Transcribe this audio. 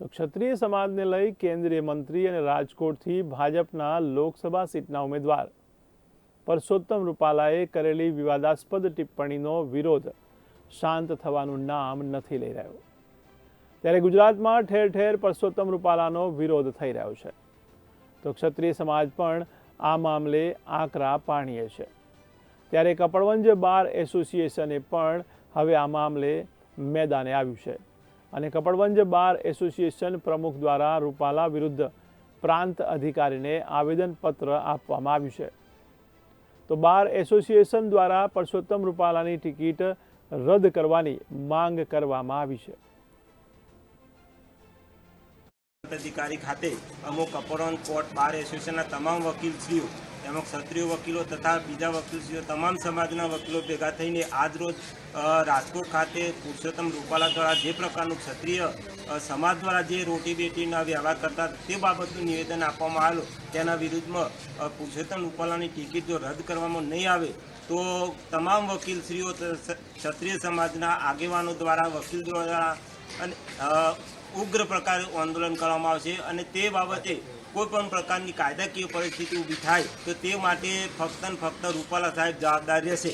તો ક્ષત્રિય સમાજને લઈ કેન્દ્રીય મંત્રી અને રાજકોટથી ભાજપના લોકસભા સીટના ઉમેદવાર પરસોત્તમ રૂપાલાએ કરેલી વિવાદાસ્પદ ટિપ્પણીનો વિરોધ શાંત થવાનું નામ નથી લઈ રહ્યો. ત્યારે ગુજરાતમાં ઠેર ઠેર પરસોત્તમ રૂપાલાનો વિરોધ થઈ રહ્યો છે. તો ક્ષત્રિય સમાજ પણ આ મામલે આકરા પાણીએ છે. ત્યારે કપડવંજ બાર એસોસિએશને પણ હવે આ મામલે મેદાને આવ્યું છે. અને કપડવંજ બાર એસોસિએશન પ્રમુખ દ્વારા રૂપાલા વિરુદ્ધ પ્રાંત અધિકારીને આવેદનપત્ર આપવામાં આવ્યું છે. તો બાર એસોસિએશન દ્વારા પરસોત્તમ રૂપાલાની ટિકિટ રદ કરવાની માંગ કરવામાં આવી છે. અધિકારી ખાતે અમુક અપહરણ કોર્ટ બાર એસોસિએશનના તમામ વકીલશ્રીઓ, તેમજ ક્ષત્રિય વકીલો તથા બીજા વકીલશ્રીઓ, તમામ સમાજના વકીલો ભેગા થઈને આજરોજ રાજકોટ ખાતે પુરુષોત્તમ રૂપાલા દ્વારા જે પ્રકારનું ક્ષત્રિય સમાજ દ્વારા જે રોટી બેટીના વ્યવહાર કરતા તે બાબતનું નિવેદન આપવામાં આવેલું, તેના વિરુદ્ધમાં પુરુષોત્તમ રૂપાલાની ટિકિટ જો રદ કરવામાં નહીં આવે, તો તમામ વકીલશ્રીઓ ક્ષત્રિય સમાજના આગેવાનો દ્વારા, વકીલ દ્વારા અને ઉગ્ર પ્રકારે આંદોલન કરવામાં આવશે અને તે બાબતે કોઈ પણ પ્રકારની કાયદાકીય પરિસ્થિતિ ઊભી થાય તો તે માટે ફક્ત ને ફક્ત રૂપાલા સાહેબ જવાબદાર રહેશે.